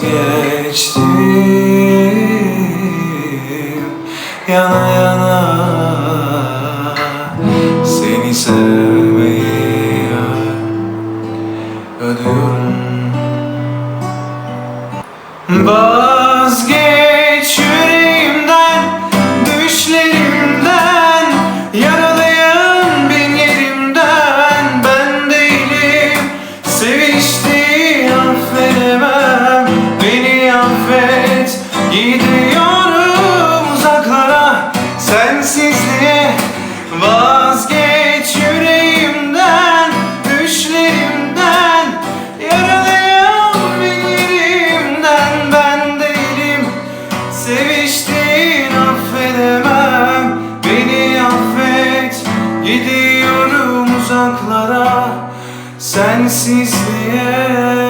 Vazgeçtim. Yana yana Seni sevmeyi ödüyorum. Vazgeç Gidiyorum uzaklara sensizliğe. Vazgeç yüreğimden, düşlerimden. Yaralayan yerimden ben değilim. Seviştiğin affedemem, beni affet. Gidiyorum uzaklara sensizliğe.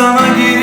sana gir.